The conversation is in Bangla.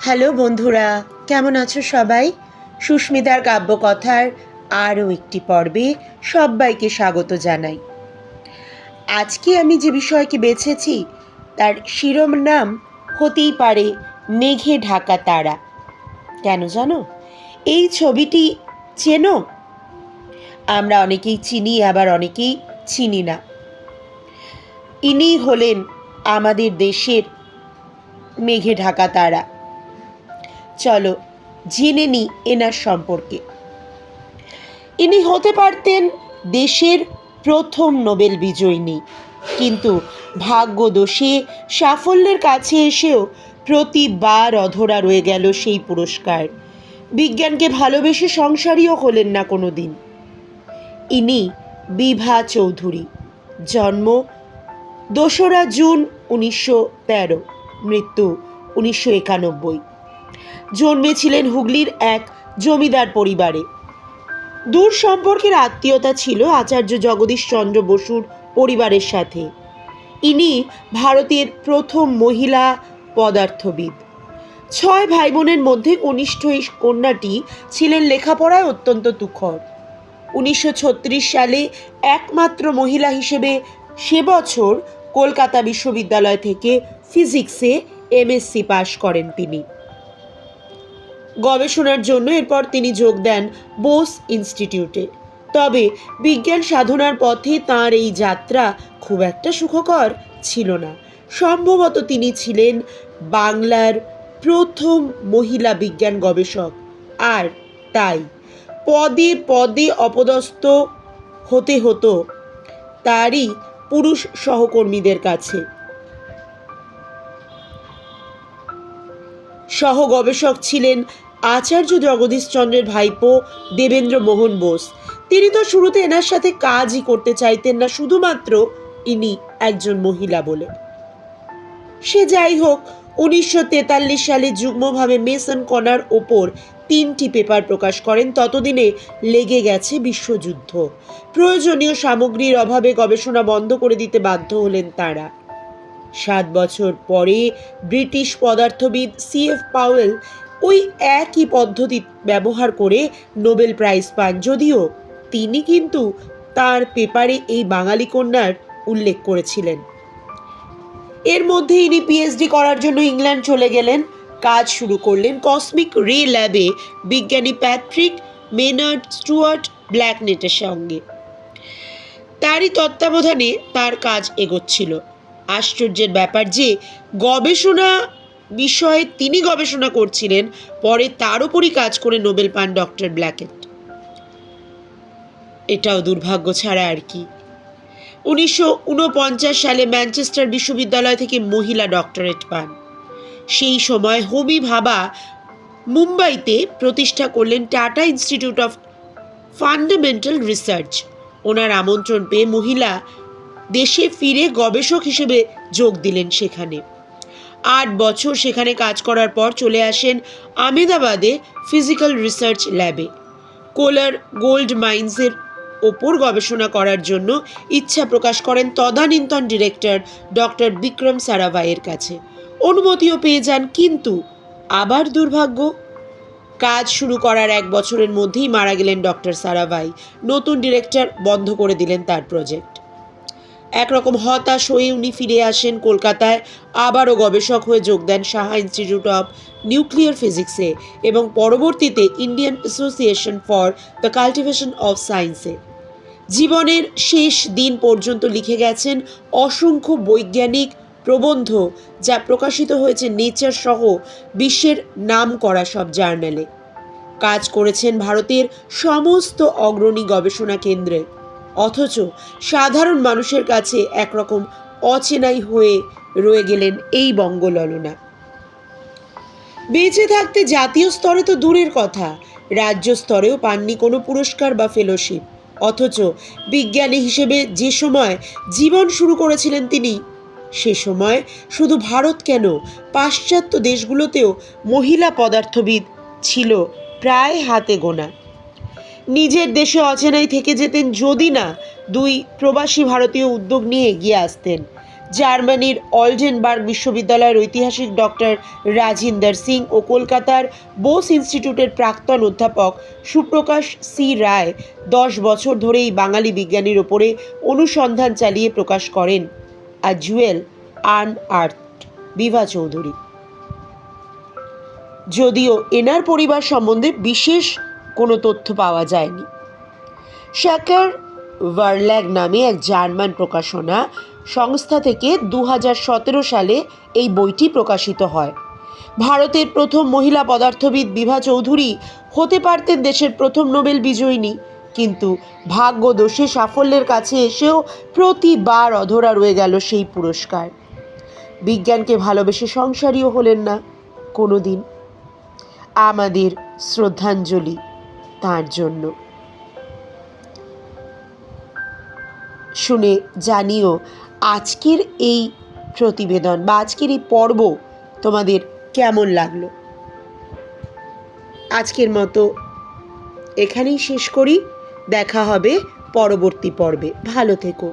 হ্যালো বন্ধুরা, কেমন আছো সবাই? সুস্মিতার কাব্যকথার আরও একটি পর্বে সবাইকে স্বাগত জানাই। আজকে আমি যে বিষয়কে বেছেছি, তার শিরোনাম হতেই পারে মেঘে ঢাকা তারা। কেন জানো? এই ছবিটি চেনো? আমরা অনেকেই চিনি, আবার অনেকেই চিনি না। ইনি হলেন আমাদের দেশের মেঘে ঢাকা তারা। চলো, জেনে নি এনার সম্পর্কে। ইনি হতে পারতেন দেশের প্রথম নোবেল বিজয়িনী, কিন্তু ভাগ্য দোষে সাফল্যের কাছে এসেও প্রতিবার অধরা রয়ে গেল সেই পুরস্কার। বিজ্ঞানকে ভালোবেসে সংসারীও হলেন না কোনো দিন ইনি বিভা চৌধুরী, জন্ম দোসরা জুন উনিশশো তেরো, মৃত্যু উনিশশো একানব্বই। জন্মেছিলেন হুগলির এক জমিদার পরিবারে। দূর সম্পর্কের আত্মীয়তা ছিল আচার্য জগদীশ চন্দ্র বসুর পরিবারের সাথে। ইনি ভারতের প্রথম মহিলা পদার্থবিদ। ছয় ভাই বোনের মধ্যে কনিষ্ঠ এই কন্যাটি ছিলেন লেখাপড়ায় অত্যন্ত তুখর। উনিশশো সালে একমাত্র মহিলা হিসেবে সে বছর কলকাতা বিশ্ববিদ্যালয় থেকে ফিজিক্সে এমএসসি পাশ করেন তিনি। গবেষণার জন্য এরপর তিনি যোগ দেন বোস ইনস্টিটিউটে। তবে বিজ্ঞান সাধনার পথে তার এই যাত্রা খুব একটা সুখকর ছিল না। সম্ভবত তিনি ছিলেন বাংলার প্রথম মহিলা বিজ্ঞান গবেষক। আর তাই পদে পদে অপদস্থ হতে হতো তারই পুরুষ সহকর্মীদের কাছে। সহ গবেষক ছিলেন আচার্য জগদীশচন্দ্রের ভাইপো দেবেন্দ্র মোহন বোস। তিনি তো শুরুতে এনার সাথে কাজই করতে চাইতেন না, শুধুমাত্র ইনি একজন মহিলা বলে। সে যাই হোক, উনিশশো তেতাল্লিশ সালে যুগ্মভাবে মেসন কণার ওপর তিনটি পেপার প্রকাশ করেন। ততদিনে লেগে গেছে বিশ্বযুদ্ধ। প্রয়োজনীয় সামগ্রীর অভাবে গবেষণা বন্ধ করে দিতে বাধ্য হলেন তারা। সাত বছর পরে ব্রিটিশ পদার্থবিদ সি এফ পাওয়েল ওই একই পদ্ধতি ব্যবহার করে নোবেল প্রাইজ পান। যদিও তিনি কিন্তু তার পেপারে এই বাঙালি কন্যার উল্লেখ করেছিলেন। এর মধ্যে ইনি পিএইচডি করার জন্য ইংল্যান্ড চলে গেলেন। কাজ শুরু করলেন কসমিক রে ল্যাবে বিজ্ঞানী প্যাট্রিক মেনার্ড স্টুয়ার্ট ব্ল্যাকনেটের সঙ্গে। তারই তত্ত্বাবধানে তার কাজ এগোচ্ছিল। আশ্চর্যের ব্যাপার যে গবেষণা বিষয়ে তিনি গবেষণা করছিলেন, পরে তার উপরই কাজ করে নোবেল পান ডক্টর ব্ল্যাকেট। এটাও দুর্ভাগ্য ছাড়া আর কি। উনিশশো উনপঞ্চাশ সালে ম্যানচেস্টার বিশ্ববিদ্যালয় থেকে মহিলা ডক্টরেট পান। সেই সময় হোমি ভাবা মুম্বাইতে প্রতিষ্ঠা করলেন Tata institute of fundamental research. ওনার আমন্ত্রণ পেয়ে মহিলা দেশে ফিরে গবেষক হিসেবে যোগ দিলেন সেখানে। আট বছর সেখানে কাজ করার পর চলে আসেন আমেদাবাদে ফিজিক্যাল রিসার্চ ল্যাবে। কোলার গোল্ড মাইন্সের ওপর গবেষণা করার জন্য ইচ্ছা প্রকাশ করেন তদানীন্তন ডিরেক্টর ডক্টর বিক্রম সারাভাইয়ের কাছে। অনুমতিও পেয়ে যান, কিন্তু আবার দুর্ভাগ্য। কাজ শুরু করার এক বছরের মধ্যেই মারা গেলেন ডক্টর সারাভাই। নতুন ডিরেক্টর বন্ধ করে দিলেন তার প্রজেক্ট। একরকম হতাশ হয়ে উনি ফিরে আসেন কলকাতায়। আবারও গবেষক হয়ে যোগ দেন সাহা ইনস্টিটিউট অফ নিউক্লিয়ার ফিজিক্সে এবং পরবর্তীতে Indian association for the cultivation of সায়েন্সে। জীবনের শেষ দিন পর্যন্ত লিখে গেছেন অসংখ্য বৈজ্ঞানিক প্রবন্ধ যা প্রকাশিত হয়েছে নেচার সহ বিশ্বের নাম করা সব জার্নালে। কাজ করেছেন ভারতের সমস্ত অগ্রণী গবেষণা কেন্দ্রে। অথচ সাধারণ মানুষের কাছে একরকম অচেনাই হয়ে রয়ে গেলেন এই বঙ্গললনা। বেঁচে থাকতে জাতীয় স্তরে তো দূরের কথা, রাজ্য স্তরেও পাননি কোনো পুরস্কার বা ফেলোশিপ অথচ বিজ্ঞানী হিসেবে যে সময় জীবন শুরু করেছিলেন তিনি, সে সময় শুধু ভারত কেন, পাশ্চাত্য দেশগুলোতেও মহিলা পদার্থবিদ ছিল প্রায় হাতে গোনা। নিজের দেশে অচেনাই থেকে যেতেন যদি না দুই প্রবাসী ভারতীয় উদ্যোগ নিয়ে এগিয়ে আসতেন। জার্মানির অলডেনবার্গ বিশ্ববিদ্যালয়ের ঐতিহাসিক ডক্টর রাজিন্দর সিং ও কলকাতার বোস ইনস্টিটিউটের প্রাক্তন অধ্যাপক সুপ্রকাশ সি রায় দশ বছর ধরেই বাঙালি বিজ্ঞানীর ওপরে অনুসন্ধান চালিয়ে প্রকাশ করেন। আ জুয়েল আন আর্থ বিভা চৌধুরী। যদিও এনার পরিবার সম্বন্ধে বিশেষ কোনো তথ্য পাওয়া যায়নি। শ্যাকার ভার্ল্যাগ নামে এক জার্মান প্রকাশনা সংস্থা থেকে দু হাজার সতেরো সালে এই বইটি প্রকাশিত হয়। ভারতের প্রথম মহিলা পদার্থবিদ বিভা চৌধুরী হতে পারতেন দেশের প্রথম নোবেল বিজয়িনী, কিন্তু ভাগ্য দোষে সাফল্যের কাছে এসেও প্রতিবার অধরা রয়ে গেল সেই পুরস্কার। বিজ্ঞানকে ভালোবেসে সংসারীও হলেন না কোনো দিন আমাদের শ্রদ্ধাঞ্জলি। তার জন্য। শুনে জানিও, আজকের এই প্রতিবেদন বা আজকের এই পর্ব তোমাদের কেমন লাগল? আজকের মতো এখানেই শেষ করি। দেখা হবে পরবর্তী পর্বে। ভালো থেকো।